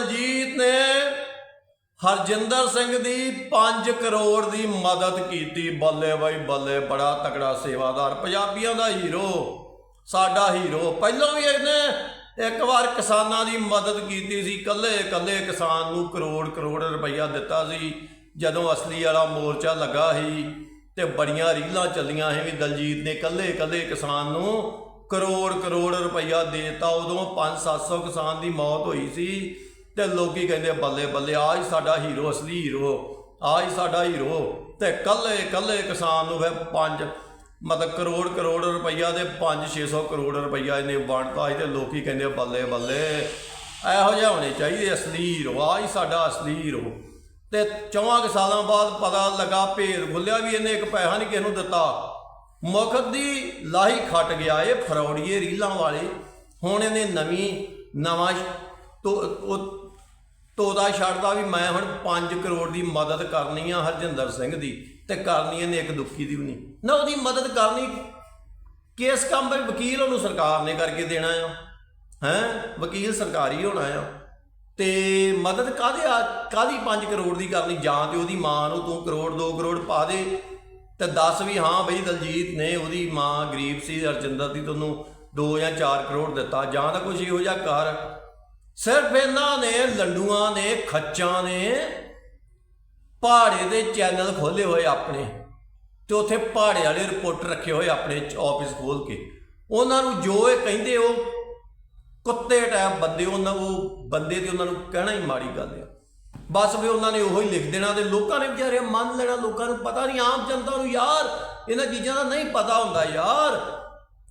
ਦਲਜੀਤ ਨੇ ਹਰਜਿੰਦਰ ਸਿੰਘ ਦੀ 5 ਕਰੋੜ ਦੀ ਮਦਦ ਕੀਤੀ। ਬੱਲੇ ਬਾਈ, ਬੱਲੇ, ਬੜਾ ਤਕੜਾ ਸੇਵਾਦਾਰ, ਪੰਜਾਬੀਆਂ ਦਾ ਹੀਰੋ, ਸਾਡਾ ਹੀਰੋ। ਪਹਿਲਾਂ ਵੀ ਇਹਨੇ ਇੱਕ ਵਾਰ ਕਿਸਾਨਾਂ ਦੀ ਮਦਦ ਕੀਤੀ ਸੀ। ਕੱਲੇ ਕੱਲੇ ਕਿਸਾਨ ਨੂੰ ਕਰੋੜ ਕਰੋੜ ਰੁਪਈਆ ਦਿੱਤਾ ਸੀ। ਜਦੋਂ ਅਸਲੀ ਵਾਲਾ ਮੋਰਚਾ ਲੱਗਾ ਸੀ ਤੇ ਬੜੀਆਂ ਰੀਲਾਂ ਚੱਲੀਆਂ ਸੀ ਵੀ ਦਲਜੀਤ ਨੇ ਕੱਲੇ ਕੱਲੇ ਕਿਸਾਨ ਨੂੰ ਕਰੋੜ ਕਰੋੜ ਰੁਪਈਆ ਦੇਤਾ। ਉਦੋਂ 5-700 ਕਿਸਾਨ ਦੀ ਮੌਤ ਹੋਈ ਸੀ। ਤੇ ਲੋਕੀ ਕਹਿੰਦੇ ਬੱਲੇ ਬੱਲੇ ਆ ਹੀ ਸਾਡਾ ਹੀਰੋ, ਅਸਲੀ ਹੀਰੋ ਆ ਹੀ ਸਾਡਾ ਹੀਰੋ। ਤੇ ਕੱਲੇ ਕੱਲੇ ਕਿਸਾਨ ਨੂੰ ਫਿਰ ਪੰਜ, ਮਤਲਬ ਕਰੋੜ ਕਰੋੜ ਰੁਪਈਆ ਦੇ 5-600 ਕਰੋੜ ਰੁਪਈਆ ਇਹਨੇ ਵੰਡਤਾ ਸੀ ਤੇ ਲੋਕੀ ਕਹਿੰਦੇ ਬੱਲੇ ਬੱਲੇ, ਇਹੋ ਜਿਹਾ ਹੋਣੇ ਚਾਹੀਦੇ, ਅਸਲੀ ਹੀਰੋ ਆ ਹੀ ਸਾਡਾ ਅਸਲੀ ਹੀਰੋ। ਤੇ ਚੌਵਾਂ ਕੁ ਸਾਲਾਂ ਬਾਅਦ ਪਤਾ ਲੱਗਾ, ਭੇਦ ਖੁੱਲਿਆ ਵੀ ਇਹਨੇ ਇੱਕ ਪੈਸਾ ਨਹੀਂ ਕਿਸੇ ਨੂੰ ਦਿੱਤਾ। ਮੁਖਤ ਦੀ ਲਾਹੀ ਖੱਟ ਗਿਆ ਇਹ, ਫਰੌੜੀਏ ਰੀਲਾਂ ਵਾਲੇ। ਹੁਣ ਇਹਨੇ ਨਵੀਂ, ਨਵਾਂ ਤੋ, ਉਹ ਤੋਦਾ ਛੱਡਦਾ ਵੀ ਮੈਂ ਹੁਣ 5 ਕਰੋੜ ਦੀ ਮਦਦ ਕਰਨੀ ਆ ਹਰਜਿੰਦਰ ਸਿੰਘ ਦੀ ਤੇ ਕਰਨੀ ਇਹਨੇ ਇੱਕ ਦੁੱਖੀ ਦੀ ਵੀ ਨਹੀਂ। ਨਾ ਉਹਦੀ ਮਦਦ ਕਰਨੀ, ਕੇਸ ਕੰਮ ਵੀ ਵਕੀਲ ਉਹਨੂੰ ਸਰਕਾਰ ਨੇ ਕਰਕੇ ਦੇਣਾ ਆ? ਹੈ? ਵਕੀਲ ਸਰਕਾਰੀ ਹੋਣਾ ਆ। ਤੇ ਮਦਦ ਕਾਦੇ ਆ? ਕਾਦੀ 5 ਕਰੋੜ ਦੀ ਕਰਨੀ? ਜਾਂ ਤੇ ਉਹਦੀ ਮਾਂ ਨੂੰ ਤੂੰ ਕਰੋੜ 2 ਕਰੋੜ ਪਾ ਦੇ ਤੇ ਦੱਸ ਵੀ ਹਾਂ ਬਈ ਦਲਜੀਤ ਨੇ ਉਹਦੀ ਮਾਂ ਗਰੀਬ ਸੀ ਅਰਜਿੰਦਰ ਦੀ ਤੁਹਾਨੂੰ 2 ਜਾਂ 4 ਕਰੋੜ ਦਿੱਤਾ। ਜਾਂ ਤਾਂ ਕੁਝ ਇਹੋ ਜਿਹਾ ਕਰ। ਸਿਰਫ ਇਹਨਾਂ ਨੇ, ਲੰਡੂਆਂ ਨੇ, ਖੱਚਾਂ ਨੇ ਪਹਾੜੇ ਦੇ ਚੈਨਲ ਖੋਲੇ ਹੋਏ ਆਪਣੇ ਤੇ ਉੱਥੇ ਪਹਾੜੇ ਵਾਲੇ ਰਿਪੋਰਟਰ ਰੱਖੇ ਹੋਏ ਆਪਣੇ ਆਫਿਸ ਖੋਲ ਕੇ। ਉਹਨਾਂ ਨੂੰ ਜੋ ਇਹ ਕਹਿੰਦੇ ਉਹ ਕੁੱਤੇ ਟਾਈਪ ਬੰਦੇ, ਉਹਨਾਂ ਉਹ ਬੰਦੇ ਤੇ ਉਹਨਾਂ ਨੂੰ ਕਹਿਣਾ ਹੀ ਮਾੜੀ ਗੱਲ ਆ। ਬਸ ਵੀ ਉਹਨਾਂ ਨੇ ਉਹੀ ਲਿਖ ਦੇਣਾ ਤੇ ਲੋਕਾਂ ਨੇ ਵਿਚਾਰੇ ਮੰਨ ਲੈਣਾ, ਲੋਕਾਂ ਨੂੰ ਪਤਾ ਨਹੀਂ, ਆਮ ਜਨਤਾ ਨੂੰ ਯਾਰ ਇਹਨਾਂ ਚੀਜ਼ਾਂ ਦਾ ਨਹੀਂ ਪਤਾ ਹੁੰਦਾ ਯਾਰ।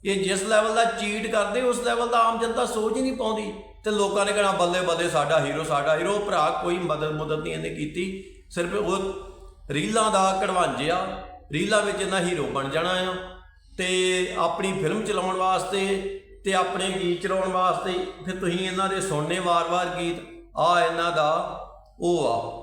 ਇਹ ਜਿਸ ਲੈਵਲ ਦਾ ਚੀਟ ਕਰਦੇ, ਉਸ ਲੈਵਲ ਦਾ ਆਮ ਜਨਤਾ ਸੋਚ ਹੀ ਨਹੀਂ ਪਾਉਂਦੀ। ਤੇ ਲੋਕਾਂ ਨੇ ਕਹਿਣਾ, ਬੱਲੇ ਬੱਲੇ ਸਾਡਾ ਹੀਰੋ ਸਾਡਾ ਹੀਰੋ ਭਰਾ ਕੋਈ ਮਦਦ ਮੁਦਦ ਨਹੀਂ ਇਹਨੇ ਕੀਤੀ। ਸਿਰਫ ਉਹ ਰੀਲਾਂ ਦਾ ਕਢਵਾਂਜਿਆ ਰੀਲਾਂ ਵਿੱਚ ਇਹਨਾਂ ਹੀਰੋ ਬਣ ਜਾਣਾ ਆ। ਤੇ ਆਪਣੀ ਫਿਲਮ ਚਲਾਉਣ ਵਾਸਤੇ ਤੇ ਆਪਣੇ ਗੀਤ ਚਲਾਉਣ ਵਾਸਤੇ ਫਿਰ ਤੁਸੀਂ ਇਹਨਾਂ ਦੇ ਸੁਣਨੇ ਵਾਰ-ਵਾਰ ਗੀਤ। ਆ ਇਹਨਾਂ ਦਾ, ਉਹ ਆ।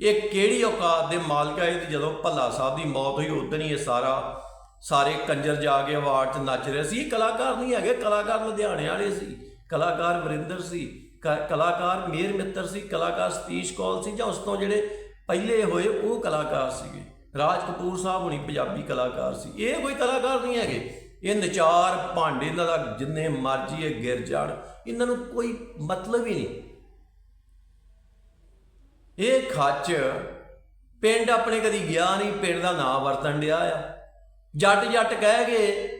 ਇਹ ਕਿਹੜੀ ਔਕਾਤ ਦੇ ਮਾਲਕ ਆ? ਜਦੋਂ ਭੱਲਾ ਸਾਹਿਬ ਦੀ ਮੌਤ ਹੋਈ ਉਦੋਂ ਹੀ ਇਹ ਸਾਰਾ ਸਾਰੇ ਕੰਜਰ ਜਾ ਕੇ ਅਵਾਰਡ 'ਚ ਨੱਚ ਰਹੇ ਸੀ। ਇਹ ਕਲਾਕਾਰ ਨਹੀਂ ਹੈਗੇ, ਕਲਾਕਾਰ ਲੁਧਿਆਣੇ ਵਾਲੇ ਸੀ। ਕਲਾਕਾਰ ਵਰਿੰਦਰ ਸੀ ਕਲਾਕਾਰ ਮੇਰ ਮਿੱਤਰ ਸੀ, ਕਲਾਕਾਰ ਸਤੀਸ਼ ਕੌਲ ਸੀ ਜਾਂ ਉਸ ਤੋਂ ਜਿਹੜੇ ਪਹਿਲੇ ਹੋਏ ਉਹ ਕਲਾਕਾਰ ਸੀਗੇ। ਰਾਜ ਕਪੂਰ ਸਾਹਿਬ ਹੁਣੀ ਪੰਜਾਬੀ ਕਲਾਕਾਰ ਸੀ। ਇਹ ਕੋਈ ਕਲਾਕਾਰ ਨਹੀਂ ਹੈਗੇ। ਇਹ ਨਚਾਰ ਭਾਂਡੇ ਇਹਨਾਂ ਦਾ ਜਿੰਨੇ ਮਰਜ਼ੀ ਇਹ ਗਿਰ ਜਾਣ। ਇਹਨਾਂ ਨੂੰ ਕੋਈ ਮਤਲਬ ਹੀ ਨਹੀਂ। ਇਹ ਖੱਚ ਪਿੰਡ ਆਪਣੇ ਕਦੀ ਗਿਆ ਨਹੀਂ, ਪਿੰਡ ਦਾ ਨਾਂ ਵਰਤਣ ਡਿਆ ਆ। ਜੱਟ ਜੱਟ ਕਹਿ ਗਏ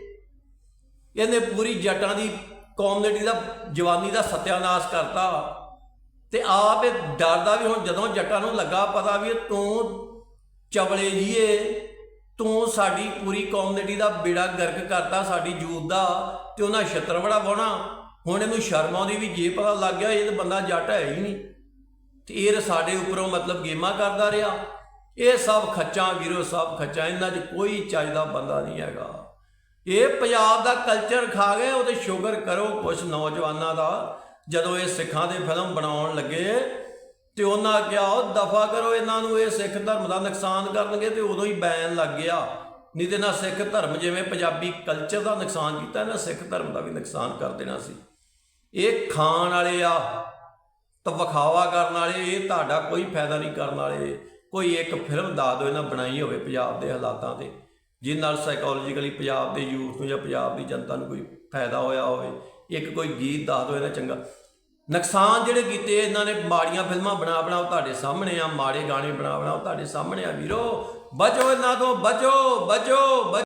ਇਹਨੇ ਪੂਰੀ ਜੱਟਾਂ ਦੀ ਕੌਮਨਿਟੀ ਦਾ ਜਵਾਨੀ ਦਾ ਸਤਿਆਨਾਸ਼ ਕਰਤਾ ਤੇ ਆਪ ਇਹ ਡਰਦਾ ਵੀ ਹੁਣ ਜਦੋਂ ਜੱਟਾਂ ਨੂੰ ਲੱਗਾ ਪਤਾ ਵੀ ਤੂੰ ਚਵਲੇ ਜੀਏ, ਤੂੰ ਸਾਡੀ ਪੂਰੀ ਕਮਿਊਨਿਟੀ ਦਾ ਬੇੜਾ ਗਰਕ ਕਰਤਾ ਸਾਡੀ ਯੂਥ ਦਾ, ਤੇ ਉਹਨਾਂ ਛਤਰ ਬੜਾ ਬਣਾ ਹੁਣ ਇਹਨੂੰ ਸ਼ਰਮ ਆਉਂਦੀ ਵੀ ਜੇ ਪਤਾ ਲੱਗ ਗਿਆ ਇਹ ਤਾਂ ਬੰਦਾ ਜੱਟ ਹੈ ਹੀ ਨਹੀਂ। ਤੇ ਇਹ ਸਾਡੇ ਉੱਪਰੋਂ ਮਤਲਬ ਗੇਮਾਂ ਕਰਦਾ ਰਿਹਾ। ਇਹ ਸਭ ਖੱਚਾਂ ਵੀਰੋ, ਸਭ ਖੱਚਾਂ, ਇਹਨਾਂ 'ਚ ਕੋਈ ਚੱਜ ਦਾ ਬੰਦਾ ਨਹੀਂ ਹੈਗਾ। ਇਹ ਪੰਜਾਬ ਦਾ ਕਲਚਰ ਖਾ ਗਏ, ਉਹਦੇ ਸ਼ੂਗਰ ਕਰੋ ਕੁਝ ਨੌਜਵਾਨਾਂ ਦਾ। ਜਦੋਂ ਇਹ ਸਿੱਖਾਂ ਦੇ ਫਿਲਮ ਬਣਾਉਣ ਲੱਗੇ, ਤੇ ਉਹਨਾਂ ਕਿਹਾ, ਉਹ ਦਫਾ ਕਰੋ ਇਹਨਾਂ ਨੂੰ, ਇਹ ਸਿੱਖ ਧਰਮ ਦਾ ਨੁਕਸਾਨ ਕਰਨਗੇ, ਤੇ ਉਦੋਂ ਹੀ ਬੈਨ ਲੱਗ ਗਿਆ। ਨਹੀਂ ਤੇ ਨਾ ਸਿੱਖ ਧਰਮ ਜਿਵੇਂ ਪੰਜਾਬੀ ਕਲਚਰ ਦਾ ਨੁਕਸਾਨ ਕੀਤਾ, ਨਾ ਸਿੱਖ ਧਰਮ ਦਾ ਵੀ ਨੁਕਸਾਨ ਕਰ ਦੇਣਾ ਸੀ। ਇਹ ਖਾਣ ਵਾਲੇ ਆ ਤਾਂ ਵਿਖਾਵਾ ਕਰਨ ਵਾਲੇ, ਇਹ ਤੁਹਾਡਾ ਕੋਈ ਫਾਇਦਾ ਨਹੀਂ ਕਰਨ ਵਾਲੇ। ਕੋਈ ਇੱਕ ਫਿਲਮ ਦੱਸ ਦਿਓ, ਇਹਨਾਂ ਬਣਾਈ ਹੋਵੇ ਪੰਜਾਬ ਦੇ ਹਾਲਾਤਾਂ ਤੇ ਜਿਸ ਨਾਲ ਸਾਈਕੋਲੋਜੀਕਲੀ ਪੰਜਾਬ ਦੇ ਯੂਥ ਨੂੰ ਜਾਂ ਪੰਜਾਬ ਦੀ ਜਨਤਾ ਨੂੰ ਕੋਈ ਫਾਇਦਾ ਹੋਇਆ ਹੋਵੇ। ਇੱਕ ਕੋਈ ਗੀਤ ਦੱਸ ਦਿਓ ਇਹਨਾਂ ਚੰਗਾ। ਨੁਕਸਾਨ ਜਿਹੜੇ ਕੀਤੇ ਇਹਨਾਂ ਨੇ, ਮਾੜੀਆਂ ਫਿਲਮਾਂ ਬਣਾ ਬਣਾ ਉਹ ਤੁਹਾਡੇ ਸਾਹਮਣੇ ਆ, ਮਾੜੇ ਗਾਣੇ ਬਣਾ ਬਣਾ ਉਹ ਤੁਹਾਡੇ ਸਾਹਮਣੇ ਆ ਵੀਰੋ। ਬਚੋ ਇਹਨਾਂ ਤੋਂ, ਬਚੋ ਬਚੋ ਬਚੋ।